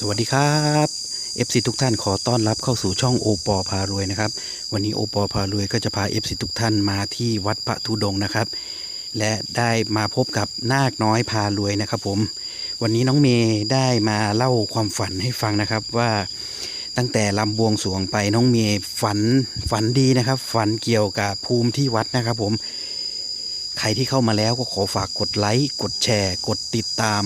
สวัสดีครับ FC ทุกท่านขอต้อนรับเข้าสู่ช่องโอปอพารวยนะครับ วันนี้โอปอพารวยก็จะพา FC ทุกท่านมาที่วัดพระธุดงค์นะครับ และได้มาพบกับนาคน้อยพารวยนะครับผม วันนี้น้องเมย์ได้มาเล่าความฝันให้ฟังนะครับว่าตั้งแต่ลำบวงสรวงไปน้องเมย์ฝันฝันดีนะครับ ฝันเกี่ยวกับภูมิที่วัดนะครับผม ใครที่เข้ามาแล้วก็ขอฝากกดไลค์กดแชร์ กดติดตาม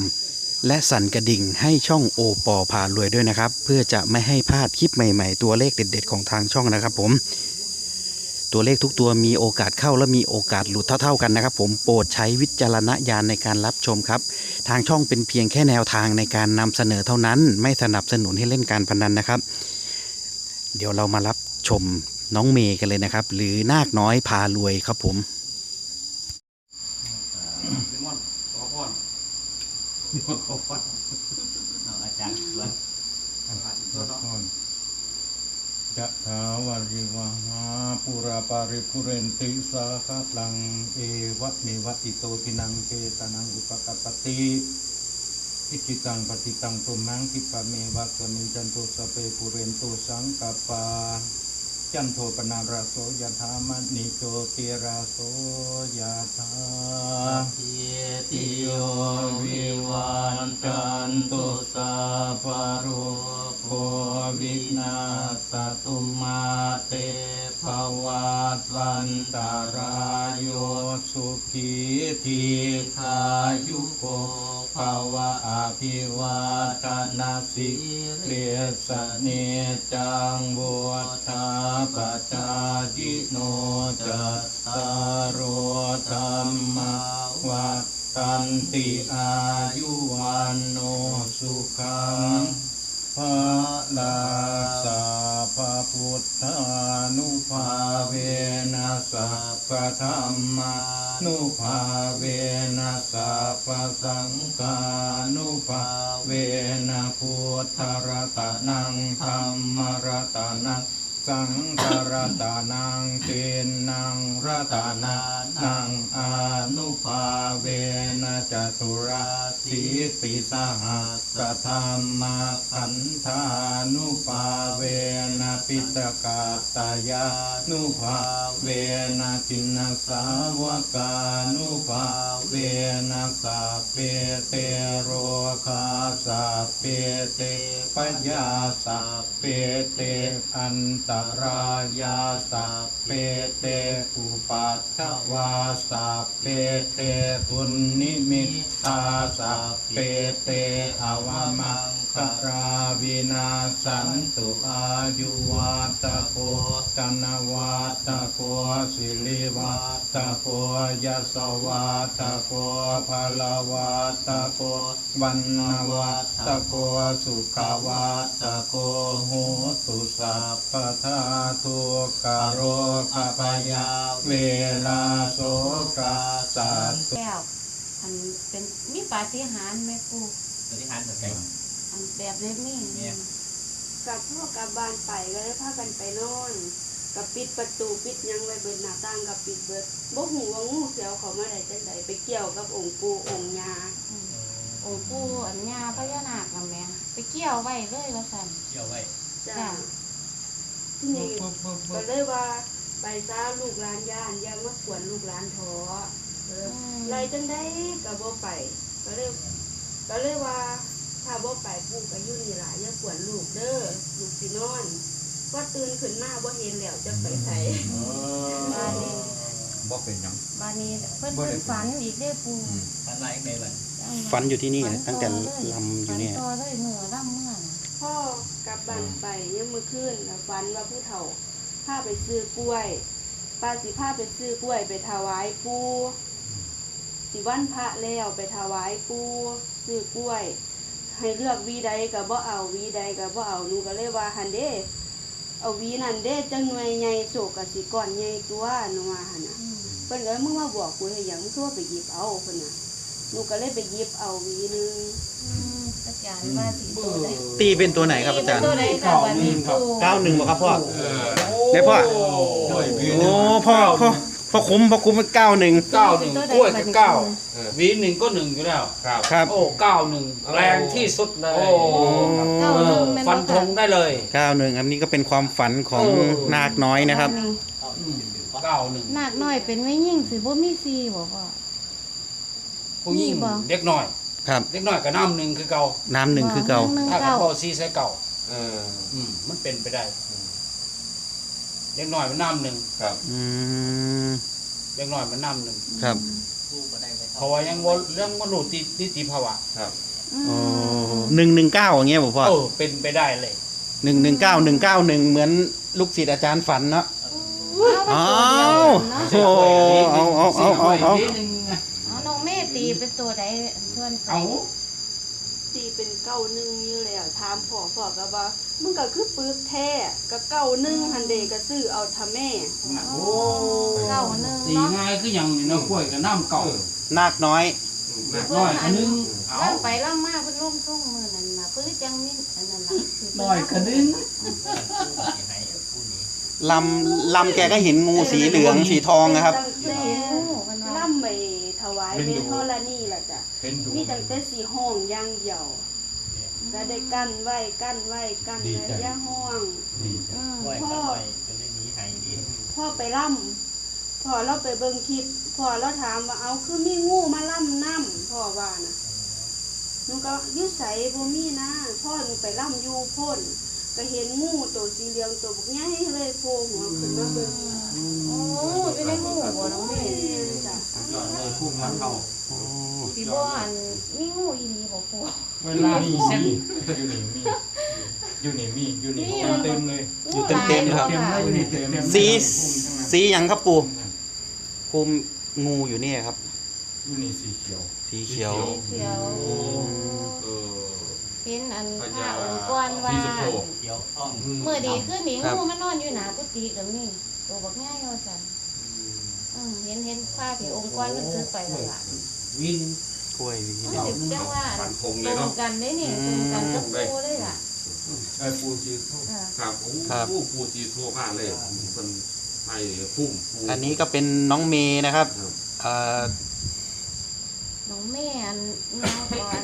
และสั่นกระดิ่งให้ช่องโอปอพารวยด้วยนะครับ เพื่อจะไม่ให้พลาดคลิปใหม่ๆ ตัวเลขเด็ด ๆ ของทางช่องนะครับผม ตัวเลขทุกตัวมีโอกาสเข้าและมีโอกาสหลุดเท่า ๆกันนะครับ ผมโปรดใช้วิจารณญาณในการรับชมครับ ทางช่องเป็นเพียงแค่แนวทางในการนำเสนอเท่านั้น ไม่สนับสนุนให้เล่นการพนันนะครับ เดี๋ยวเรามารับชมน้องเมย์กันเลยนะครับ หรือนาคน้อยพารวยครับผม ยะถาวาริวหาปุราปาริปุเรนติสาคาลัง เอวะเมวะอิโตทินังเกตนังอุปกัปปติอิจิตังปฏิตังตุมังคิปะเมวะสมิงจันตุสเปปุเรนตุสังกปปา จันโทปนาราโสยถามณิโจติราโสยถาทิติโยวิวันจันตุสัพพะโรโควินาสตุมาเตภวัตวันตารายโยสุขีทีขายุโกภาวะอภิวาทนาสิเรสเนจังบุธาปจายิโนจัตตารธรรมวัตันติอายุวันโนสุขังพระลาสาพระพุทธานุภาเวนัสสะพะธรรมา นุภาเวนัสสะพสังกานุภาเวนะพุทธรัตนังธรรมรัตนัง สังฆรัตนังเตนังรัตนานังอนุภาเวนะจตุราสีปิสหัสธรรมขันธานุภาเวนะปิตกาตายานุภาเวนะจินนสาวกานุภาเวนะสัพเพเตโรคาสัพเพเตปัญญาสัพเพเตอันตรายาสัพเพเตอุปัฏฐวาสัพเพเตทุนนิมิตตาสัพเพเตอวมังคราวินาสันตุอายุวัตโกกันวัตโกสิริวัตโกยสวัตโกภาลวัตโกวันนวัตโกสุขวัตโกโหตุสัพพทาทุกขโรคพยาเวลาโสกาสัตแก้วอันเป็นมีปาฏิหาริย์แม่ปูสวัสดีครับแบบไหนอันแบบเล็กนี่เนี่ยกับพ่อกลับบ้านไปก็เลยพากันไปนอนกับปิดประตูปิดหยังไว้เบิดหน้าต่างกับปิดเบิดบ่หูว่างูเสียวเขามาได้จังไดไปเกี่ยวกับองค์ปู่องค์ย่าโอ้ปูอันญาพญานาคนะแม่ไปเกี่ยวไว้เลยว่าซั่นเกี่ยวไว้จ้าจ้ะ ที่นี่ก็เลยว่าไปซาลูกหลานย่านอยังมาขวนลูกหลานท้อเออไรจังได้ก็บ่ไป ก็เลยก็เลยว่าถ้าบ่ไปปู่ก็อยู่นี่ล่ะอย่าขวนลูกเด้อลูกสินอนว่าตื่นขึ้นมาบ่เห็นแล้วจะไปไสบ้านนี้บ่เป็นหยังบ้านนี้เพิ่นเพิ่นฝันอีกเด้อปูทันไรในวันฝันอยู่ที่นี่นะตั้งแต่ลำอยู่เนี่ยฝันต่อเลยเมื่อลำเมื่อน่ะ พ่อกลับบ้านไปยังมือขึ้นแล้วฝันว่าผู้เฒ่าพาไปซื้อกล้วยป้าสิพาไปซื้อกล้วยไปถวายปูสิวันพระแล้วไปถวายปูซื้อกล้วย ให้เลือกหวีใดก็บ่เอาหวีใดก็บ่เอาหนูก็เลยว่าหันเด้เอาหวีนั่นเด้จังหน่วยใหญ่โศกกสิก่อนใหญ่ตัวหนูว่าหั่นน่ะอืมเพิ่นก็เลยมึงมาบอกกูให้หยังมึงตัวไปหยิบเอาเพิ่นน่ะหนูก็เลยไปหยิบเอาหวีหนึง อืมอาจารย์ว่าสิตัวใดตีเป็นตัวไหนครับอาจารย์ ตัวใดค่ะวันนี้ปูเก้าหนึ่งบ่ครับพ่อเออไหนพ่อ โอ้ยพี่โอ้พ่อพ่อพอคุ้มพอคุ้มเก้าหนึ่งเก้าหนึ่งกล้วยกับเก้าวีหนึ่งก็หนึ่งอยู่แล้ว ครับ ครับโอ้เก้าหนึ่งแรงที่สุดเลยเก้าหนึ่งแม่นบ่ฟันธงได้เลย เก้าหนึ่งอันนี้ก็เป็นความฝันของเออ นาคน้อยนะครับ เก้าหนึ่งหนักหน่อยเป็นไม่ยิ่งสิบ่มีซีบ่พ่อ ผู้หญิงมีบ่เด็กน้อย ครับเด็กน้อยกับน้ำหนึ่งคือเก่าน้ำหนึ่งคือเก่า หนึ่งถ้าเขาเก้าเบาซีใส่เก่าเอออืมมันเป็นไปได้เด็กน้อยมันน้ำหนึ่งครับอืมเด็กน้อยมันน้ำหนึ่งครับ เพราะว่ายังว่าเรื่องมนุษย์นิติภาวะครับอืมโอ้หนึ่งหนึ่งเก้าอย่างเงี้ยผมพ่อเออเป็นไปได้เลย หนึ่งหนึ่งเก้าหนึ่งเก้าหนึ่งเหมือนลูกศิษย์อาจารย์ฝันเนาะเอาไปตัวเดียวเนาะโอ้เอาเอาเอาเอาเอา นิดนึง เอาน้องเมย์ ตีเป็นตัวใดเพื่อนไปเอาตีเป็นเก้าหนึ่งอยู่แล้วถามพ่อพ่อก็ว่ามึงก็คือปึกแท้ก็เก้าหนึ่งหันเดก็ซื้อเอาทำแม่โอ้เก้าหนึ่งตีเนาะง่ายคืออย่างนี้เนาะกล้วยกับน้ำเก่านาคน้อย หนักน้อยอันนึงเอาล่ำไปล่ำมาเพิ่นลงทุ่งมือนั่นน่ะปื้อจังนี่อันนั้นล่ะคือเพิ่น้อยกระนึงลำลำแกก็เห็นงูสีเหลืองสีทองนะครับ ตั้งแต่ายเวทธรณีล่ะจ้ะเป็นดูมีตั้งแต่สีห้องอย่างเดียวก็ได้กั้นไว้กั้นไว้กั้นไว้อย่าห้อง ดีจ้ะอืมพ่อพ่อไปล่ำพ่อเราไปเบิ่งคลิปพ่อเราถามว่าเอาคือมีงูมาล่ำน้ำพ่อว่านะหนูก็อยุใสบ่มีนะพ่อหนูไปล่ำอยู่พ่น ก็เห็นงูตัวสีเหลืองตัวบักใหญ่เลยโผล่หัวขึ้นมาเบิ่งโอ้อยู่ในงูบ่น้องเมแม่ย์จ้ะยอดเลยพุ่งมันเข้าสิบ่อันมีงูอีหลีบ่ปู่เวลามีมีอยู่นี่มีอยู่นี่มีอยู่นี่เต็มเลยอยู่เต็มๆครับงูหลายอบ่ยู่นี่เต็มสีสีหยังครับปู่ภูมิงูอยู่เนี่ยครับอยู่นี่สีเขียว สีเขียวสีเขียวเออ เห็นอันพพระญาองค์กรว่าสีสุโธเมื่อดีขึ้นนี่ครับงูมันนอนอยู่หนากุฏิกับนี่ตัวบักง่ายว่าซั่นอืมเห็นเห็นพระที่องค์กรมันซื้อไปแล้วล่ะวินกล้วยวีมันเนาะสิจังว่าฝันคงตเลรยงเนาะกันได้นี่ตรงกันกับปูเลยล่ะไอ้ปูสีสุโธอ่าครับโอ้โหปูจีทั่วมากเลยเป็นให้พุ่มปูอันนี้ก็เป็นน้องเมย์นะครับเอ่อน้องแม่อันน้องก่อน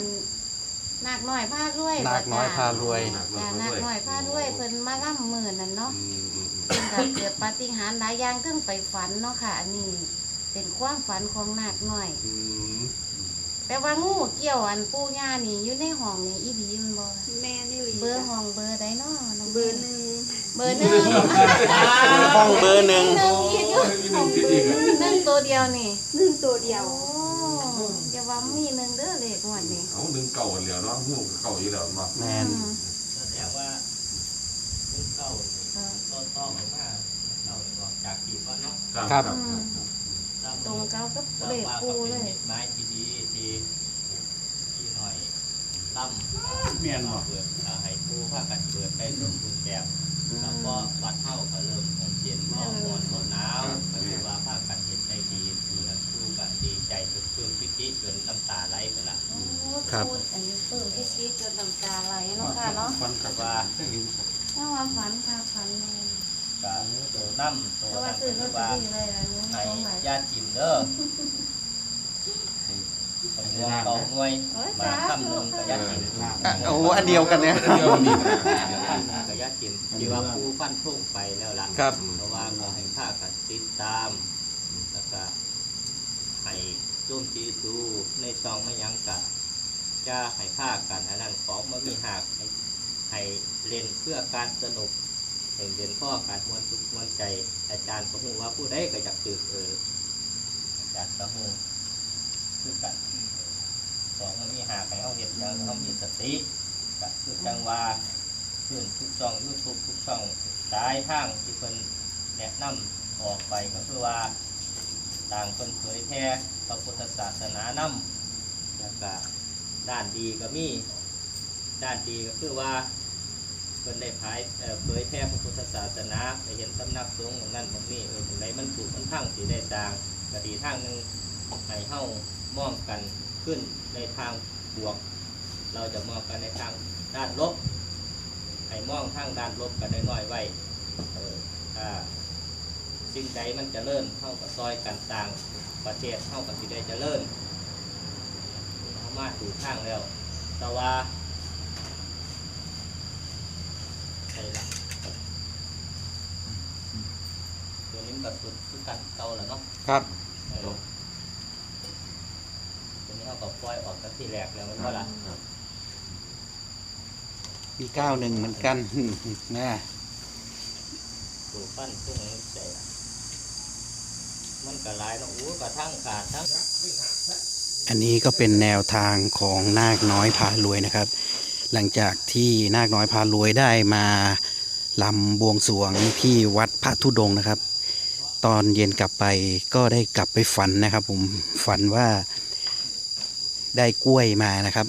นาคน้อยพารวยนาคน้อยพารวย จ้านาคน้อยพารวยเพิ่นมาล่ำมื้อนั่นเนาะอืมอืมอืมเพิ่นก็เกิดปาฏิหาริย์หลายอย่างขึ้นไปฝันเนาะค่ะ อันนี้เป็นความฝันของนาคน้อยอืมแต่ว่างูเกี่ยวอันปู่ย่านี่อยู่ในห้องนี่อีหลีมันบ่แม่นี่หลีเบอร์ห้องเบอร์ใดเนาะน้องเบอร์หนึ่งเบอร์หนึ่งห้องเบอร์หนึ่งหนึ่งอีกอยู่มีหนึ่งคิดอีกอะหนึ่งตัวเดียวนี่หนึ่งตัวเดียว โอ้อย่า ว่ามีหนึ่งเด้อเลขงวดนี้เอาดึงเก่าเหลียวเนาะหูเก่าอยู่แล้วมาแมนอืมแสดงว่าลูกเต้าต้นต้อออกมาเต้าออกจากขีดว่าเนาะครับตรงเก้ากับเลขปูเลยไม้ที่ดีที่ที่หน่อยตั้มเมียนบ่เปิดให้ผู้ภาคกันเปิดได้สมบูรณ์แบบแล้วก็วัดเท่าก็เริ่มเริ่มเย็นร้อนร้อนร้อนหนาวก็คือว่าภาคกันเห็นได้ดีอยู่นั้นผู้กันดีใจจนเพื่อนพิจิจนน้ำตาไหลไปละ โอ้พูดอันนี้เปิ่มที่ซีจนน้ำตาไหลเนาะค่ะเนาะฟันกับว่าถ้าว่าฝันค่ะฝันเลยก็ตัวน้ำตัวเพราะว่านั้นซื้อก็รคือถว่าดีเลยนะหนู้ให้สองใบญาติจิมเด้อตำรวจเก่าหน่วยโอ้ยมาสาทำหธุนึ่งกับญาติจิมอะโอ้โหอันเดียวกันเนี่ย เดียวนี่กับญาติจิมที่ว่าผู้ฟันทุ่งไปแล้วล่ะครับ เพราะว่าก็ให้ภาคกันติดตามแล้วก็ให้ร่วมตีดูในซองไม่ยั้งกะ จะให้ภาคกันอันนั้นของมันมีหักให้ให้เล่นเพื่อการสนุกเห็นเรียนพ่อการมวนทุกมวนใจ อาจารย์ก็หูว่าผู้ใดก็อยากตื่นเอออาจารย์ก็หูคือกันของมันมีหักให้เขาเห็นยังเขามีสติกับคือจังว่าขึ้นทุกช่องยูทูบทุกช่องสายทางที่เพิ่นแนะนำออกไปก็คือว่าต่างเพิ่นเผยแพร่พระพุทธศาสนานำแล้วก็ ด้านดีก็มีด้านดีก็คือว่าเพิ่นได้พายเผยแพร่พระพุทธศาสนาไปเห็นสำนักสงฆ์ของนั่นของนี่เออตรงไหนมันถูกมันพังสีได้สร้างก็ดีทางหนึ่งให้เฮ้ามองกันขึ้นในทางบวก เราจะมองกันในทางด้านลบให้มองทางด้านลบกันน้อยๆไว้เออถ้าสิ่งใดมันจะเลิ่นเท่ากับซอยกันต่างประเทศเท่ากับสิได้จะเลิ่นเอา มาถูกข้างแล้ว แต่ว่าใช่ละตัวนี้มันก็สุดคือกันเก่าแล้วเนาะครับเออตัวนี้เอากับปล่อยออกกันที่แรกแล้วมันก็ละมีเก้าหนึ่งเหมือนกัน นะถูกปั้นตุ้งนี้ใจละมันก็หลายเนาะโอ้กระทั่งขาดทั้ง อันนี้ก็เป็นแนวทางของนาคน้อยพารวยนะครับ หลังจากที่นาคน้อยพารวยได้มาลำบวงสรวงที่วัดพระธุดงนะครับ ตอนเย็นกลับไปก็ได้กลับไปฝันนะครับ ผมฝันว่าได้กล้วยมานะครับ